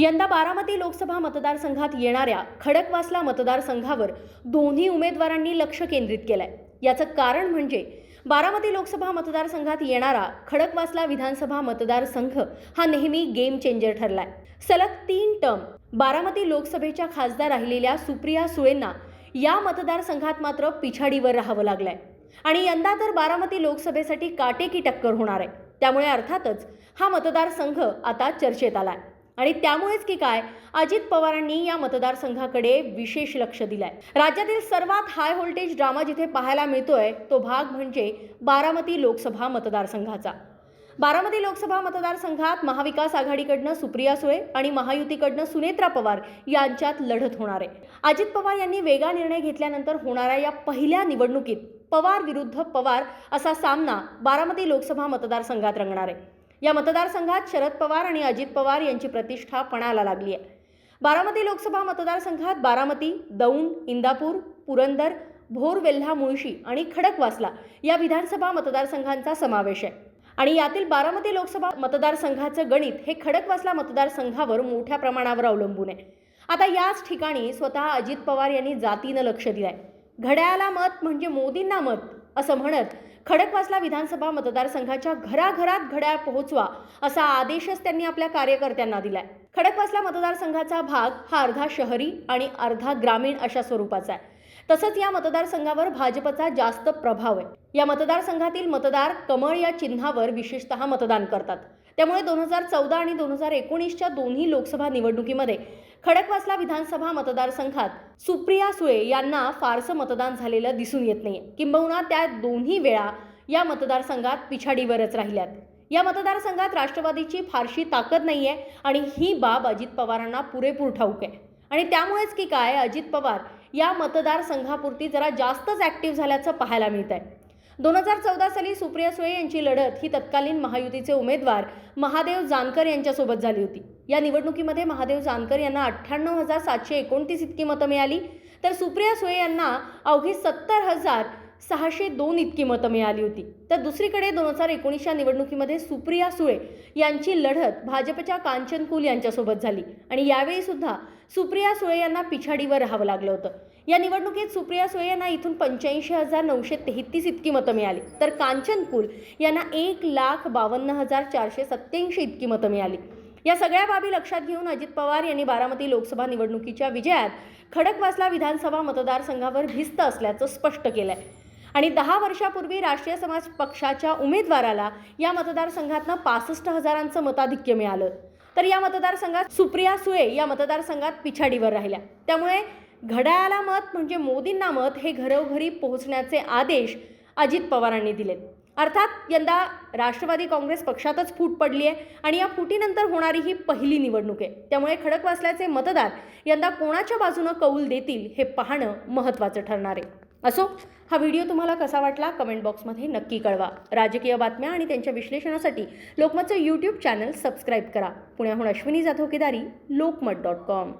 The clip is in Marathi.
यंदा बारामती लोकसभा मतदारसंघात येणाऱ्या खडकवासला मतदारसंघावर दोन्ही उमेदवारांनी लक्ष केंद्रित केलंय. याचं कारण म्हणजे बारामती लोकसभा मतदारसंघात येणारा खडकवासला विधानसभा मतदारसंघ हा नेहमी गेम चेंजर ठरलाय. सलग तीन टर्म बारामती लोकसभेच्या खासदार राहिलेल्या सुप्रिया सुळेंना या मतदारसंघात मात्र पिछाडीवर राहावं लागलंय. आणि यंदा तर बारामती लोकसभेसाठी काटेकी टक्कर होणार आहे. त्यामुळे अर्थातच हा मतदारसंघ आता चर्चेत आलाय. आणि त्यामुळेच की काय अजित पवारांनी या मतदारसंघाकडे विशेष लक्ष दिलंय. राज्यातील सर्वात हाय व्होल्टेज ड्रामा जिथे पाहायला मिळतोय तो भाग म्हणजे बारामती लोकसभा मतदारसंघाचा. बारामती लोकसभा मतदारसंघात महाविकास आघाडीकडनं सुप्रिया सुळे आणि महायुतीकडनं सुनेत्रा पवार यांच्यात लढत होणार आहे. अजित पवार यांनी वेगळा निर्णय घेतल्यानंतर होणाऱ्या या पहिल्या निवडणुकीत. पवार विरुद्ध पवार असा सामना बारामती लोकसभा मतदारसंघात रंगणार आहे. या मतदारसंघात शरद पवार आणि अजित पवार यांची प्रतिष्ठा पणाला लागली आहे. बारामती लोकसभा मतदारसंघात बारामती दौंड इंदापूर पुरंदर भोर वेल्हा मुळशी आणि खडकवासला या विधानसभा मतदारसंघांचा समावेश आहे. आणि यातील बारामती लोकसभा मतदारसंघाचं गणित हे खडकवासला मतदारसंघावर मोठ्या प्रमाणावर अवलंबून आहे. आता याच ठिकाणी स्वतः अजित पवार यांनी जातीनं लक्ष दिलं आहे घड्याळाला मत म्हणजे मोदींना मत असं म्हणत खडकवासला विधानसभा मतदारसंघाच्या घराघरात घड्याळ पोहोचवा असा आदेशच त्यांनी आपल्या कार्यकर्त्यांना दिलाय. खडकवासला मतदारसंघाचा भाग हा अर्धा शहरी आणि अर्धा ग्रामीण अशा स्वरूपाचा आहे. तसंच या मतदारसंघावर भाजपचा जास्त प्रभाव आहे. या मतदारसंघातील मतदार कमळ या चिन्हावर विशेषतः मतदान करतात. त्यामुळे दोन हजार चौदा आणि दोन हजार एकोणीसच्या दोन्ही लोकसभा निवडणुकीमध्ये खडकवासला विधानसभा मतदारसंघात सुप्रिया सुळे यांना फारसं मतदान झालेलं दिसून येत नाहीये. किंबहुना त्या दोन्ही वेळा या मतदारसंघात पिछाडीवरच राहिल्यात. या मतदारसंघात राष्ट्रवादीची फारशी ताकद नाहीये आणि ही बाब अजित पवारांना पुरेपूर ठाऊक आहे. आणि त्यामुळेच की काय अजित पवार या मतदारसंघापुरती जरा जास्तच ॲक्टिव्ह झाल्याचं पाहायला मिळत आहे दोन हजार चौदा साली सुप्रिया सुळे यांची लढत ही तत्कालीन महायुतीचे उमेदवार महादेव जानकर यांच्यासोबत झाली होती. या निवडणुकीमध्ये महादेव जानकर यांना अठ्ठ्याण्णव हजार सातशे एकोणतीस इतकी मतं मिळाली. तर सुप्रिया सुळे यांना अवघी सत्तर हजार सहाशे दोन इतकी मतं मिळाली होती. तर दुसरीकडे दोन हजार एकोणीसच्या निवडणुकीमध्ये सुप्रिया सुळे यांची लढत भाजपच्या कांचन कुल यांच्यासोबत झाली. आणि यावेळी सुद्धा सुप्रिया सुळे यांना पिछाडीवर राहावं लागलं होतं. या निवडणुकीत सुप्रिया सुळे यांना इथून पंच्याऐंशी हजार नऊशे तेहतीस इतकी मतं मिळाली. तर कांचन कुल यांना एक लाख बावन्न हजार चारशे सत्याऐंशी इतकी मतं मिळाली. या सगळ्या बाबी लक्षात घेऊन अजित पवार यांनी बारामती लोकसभा निवडणुकीच्या विजयात खडकवासला विधानसभा मतदारसंघावर भिस्त असल्याचं स्पष्ट केलंय. आणि दहा वर्षापूर्वी राष्ट्रीय समाज पक्षाच्या उमेदवाराला या मतदारसंघातनं पासष्ट हजारांचं मताधिक्य मिळालं. तर या मतदारसंघात सुप्रिया सुळे या मतदारसंघात पिछाडीवर राहिल्या. त्यामुळे घड्याळाला मत म्हणजे मोदींना मत हे घरोघरी पोहोचण्याचे आदेश अजित पवारांनी दिलेत. अर्थात यंदा राष्ट्रवादी काँग्रेस पक्षातच फूट पडली आहे आणि या फुटीनंतर होणारी ही पहिली निवडणूक आहे. त्यामुळे खडकवासल्याचे मतदार यंदा कोणाच्या बाजूनं कौल देतील हे पाहणं महत्त्वाचं ठरणार आहे. असो हा व्हिडिओ तुम्हाला कसा वाटला कमेंट बॉक्समध्ये नक्की कळवा. राजकीय बातम्या आणि त्यांच्या विश्लेषणासाठी लोकमतचं यूट्यूब चॅनल सबस्क्राईब करा. पुण्याहून अश्विनी जाधव केदारी लोकमत डॉट कॉम.